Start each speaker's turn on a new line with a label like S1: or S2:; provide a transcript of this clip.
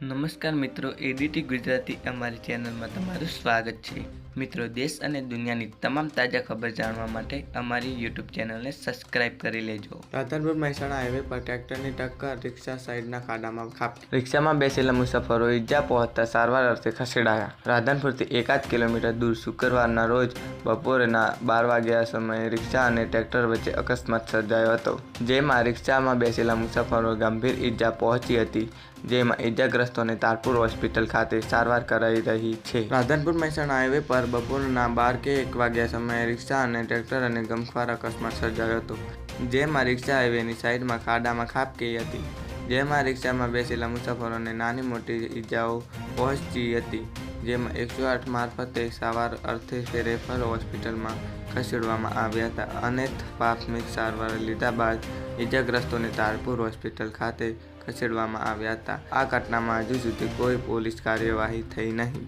S1: નમસ્કાર મિત્રો એડીટી ગુજરાતી અમારી ચેનલમાં તમારું સ્વાગત છે. મિત્રો દેશ અને દુનિયાની તમામ તાજા ખબર જાણવા માટે અમારી યુટ્યુબ ચેનલને સબસ્ક્રાઇબ કરી લેજો.
S2: રાધનપુર મહેસાણા હાઈવે પર ટ્રેક્ટરની ટક્કર રિક્ષા સાઈડના ખાડામાં ખાપી
S1: રિક્ષામાં બેસેલા મુસાફરો ઈજા પહોંચતા સારવાર અર્થે ખસેડાયા. રાધનપુરથી એકાદ કિલોમીટર દૂર શુક્રવારના રોજ બપોરના બાર વાગ્યા સમયે રિક્ષા અને ટ્રેક્ટર વચ્ચે અકસ્માત સર્જાયો હતો જેમાં રિક્ષામાં બેસેલા મુસાફરો ગંભીર ઈજા પહોંચી હતી જેમાં ઈજાગ્રસ્તોને તારપુર હોસ્પિટલ ખાતે સારવાર કરાઈ રહી છે.
S2: રાધનપુર મહેસાણા હાઈવે પર બપોરના બાર કે એક વાગ્યા સમયે રિક્ષા અને ટ્રેક્ટર અને ગમખ્વાર અકસ્માત સર્જાયો હતો, જેમાં રિક્ષા હાઈવેની સાઈડમાં ખાડામાં ખાબકી હતી, જેમાં રિક્ષામાં બેસેલા મુસાફરોને નાની મોટી ઈજાઓ પહોંચતી હતી, જેમાં એકસો આઠ મારફતે સારવાર અર્થે રેફર હોસ્પિટલમાં ખસેડવામાં આવ્યા હતા. અને પ્રાથમિક સારવાર લીધા બાદ ઈજાગ્રસ્તોને તારપુર હોસ્પિટલ ખાતે ખસેડવામાં આવ્યા હતા. આ ઘટનામાં હજુ સુધી કોઈ પોલીસ કાર્યવાહી થઈ નહીં.